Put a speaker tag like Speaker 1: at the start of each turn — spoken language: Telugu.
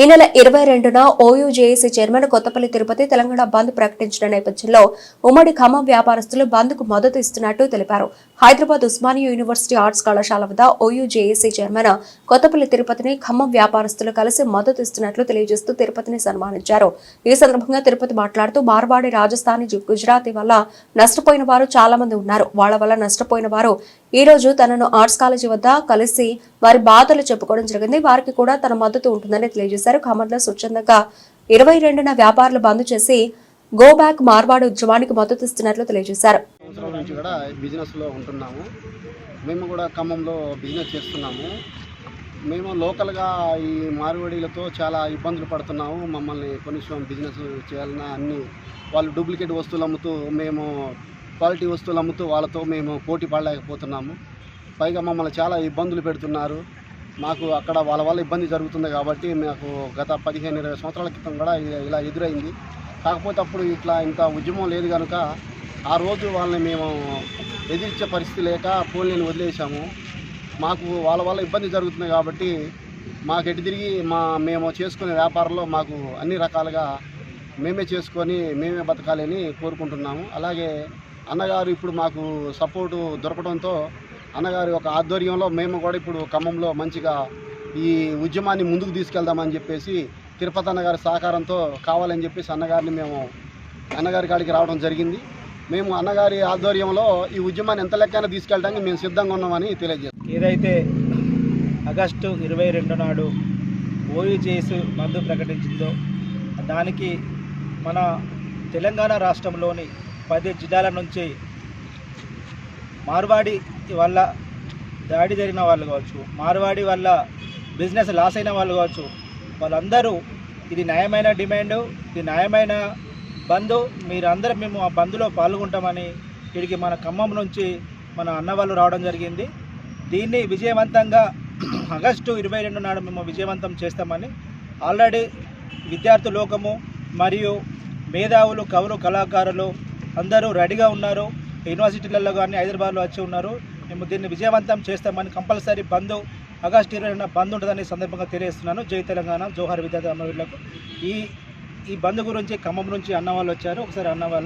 Speaker 1: ఈ నెల ఇరవై రెండున ఓయూజేఏసీ చైర్మన్ కొత్తపల్లి తిరుపతి తెలంగాణ బంద్ ప్రకటించిన నేపథ్యంలో ఉమ్మడి ఖమ్మం వ్యాపారస్తులు బంద్కు మద్దతు ఇస్తున్నట్టు తెలిపారు. హైదరాబాద్ ఉస్మానియా యూనివర్సిటీ ఆర్ట్స్ కళాశాల వద్ద ఓయూజేఏసీ చైర్మన్ కొత్తపల్లి తిరుపతిని ఖమ్మం వ్యాపారస్తులు కలిసి మద్దతు ఇస్తున్నట్లు తెలియజేస్తూ తిరుపతిని సన్మానించారు. ఈ సందర్భంగా తిరుపతి మాట్లాడుతూ మార్వాడి రాజస్థానీ గుజరాతీ వల్ల నష్టపోయిన వారు చాలా మంది ఉన్నారు. వాళ్ళ వల్ల నష్టపోయిన వారు ఈ రోజు తనను ఆర్ట్స్ కాలేజీ వద్ద కలిసి వారి బాధలు చెప్పుకోవడం జరిగింది. వారికి కూడా తన మద్దతు ఉంటుందని తెలియజేశారు. ఖమ్మంలో స్వచ్ఛందంగా ఇరవై రెండున వ్యాపారులు బంద్ చేసి గో బ్యాక్ మార్వాడి ఉద్యమానికి మద్దతు ఇస్తున్నట్లు తెలియజేశారు.
Speaker 2: సంవత్సరాల నుంచి కూడా బిజినెస్లో ఉంటున్నాము. మేము కూడా ఖమ్మంలో బిజినెస్ చేస్తున్నాము. మేము లోకల్గా ఈ మార్వాడీలతో చాలా ఇబ్బందులు పడుతున్నాము. మమ్మల్ని కొంచెం బిజినెస్ చేయాలన్నా అన్ని వాళ్ళు డూప్లికేట్ వస్తువులు అమ్ముతూ మేము క్వాలిటీ వస్తువులు అమ్ముతూ వాళ్ళతో మేము పోటీ పడలేకపోతున్నాము. పైగా మమ్మల్ని చాలా ఇబ్బందులు పెడుతున్నారు. మాకు అక్కడ వాళ్ళ వల్ల ఇబ్బంది జరుగుతుంది కాబట్టి మాకు గత పదిహేను ఇరవై సంవత్సరాల క్రితం కూడా ఇలా- ఇలా ఎదురైంది. కాకపోతే అప్పుడు ఇట్లా ఇంత ఉద్యమం లేదు కనుక ఆ రోజు వాళ్ళని మేము ఎదిరించే పరిస్థితి లేక పోలీని వదిలేసాము మాకు వాళ్ళ వల్ల ఇబ్బంది జరుగుతుంది కాబట్టి మాకు ఎటు తిరిగి మా మేము చేసుకునే వ్యాపారంలో మాకు అన్ని రకాలుగా మేమే చేసుకొని మేమే బతకాలని కోరుకుంటున్నాము. అలాగే అన్నగారు ఇప్పుడు మాకు సపోర్టు దొరకడంతో అన్నగారి ఒక ఆధ్వర్యంలో మేము కూడా ఇప్పుడు ఖమ్మంలో మంచిగా ఈ ఉద్యమాన్ని ముందుకు తీసుకెళ్దామని చెప్పేసి తిరుపతి అన్నగారి సహకారంతో కావాలని చెప్పేసి అన్నగారిని మేము అన్నగారి కాడికి రావడం జరిగింది. మేము అన్నగారి ఆధ్వర్యంలో ఈ ఉద్యమాన్ని ఎంత లెక్కన తీసుకెళ్ళడానికి మేము సిద్ధంగా ఉన్నామని తెలియజేస్తాం
Speaker 3: ఏదైతే ఆగస్టు ఇరవై రెండు నాడు ఓయూజేఎస్ మందు ప్రకటించిందో దానికి మన తెలంగాణ రాష్ట్రంలోని పది జిల్లాల నుంచి మార్వాడి వల్ల దాడి జరిగిన వాళ్ళు కావచ్చు మార్వాడి వల్ల బిజినెస్ లాస్ అయిన వాళ్ళు కావచ్చు వాళ్ళందరూ ఇది న్యాయమైన డిమాండ్ ఇది న్యాయమైన బంధు మీరందరూ మేము ఆ బంద్లో పాల్గొంటామని వీడికి మన ఖమ్మం నుంచి మన అన్నవాళ్ళు రావడం జరిగింది. దీన్ని విజయవంతంగా ఆగస్టు ఇరవై రెండు నాడు మేము విజయవంతం చేస్తామని ఆల్రెడీ విద్యార్థి లోకము మరియు మేధావులు కవులు కళాకారులు అందరూ రెడీగా ఉన్నారు. యూనివర్సిటీలలో కానీ హైదరాబాద్లో వచ్చి ఉన్నారు. మేము దీన్ని విజయవంతం చేస్తామని కంపల్సరీ బంద్ ఆగస్టు ఇరవై రెండున బంద్ ఉంటుందని సందర్భంగా తెలియజేస్తున్నాను. జై తెలంగాణ. జోహార్ విద్యార్థి అమరులకు ఈ ఈ బంద్ గురించి ఖమ్మం నుంచి అన్న వాళ్ళు వచ్చారు. ఒకసారి అన్న వాళ్ళు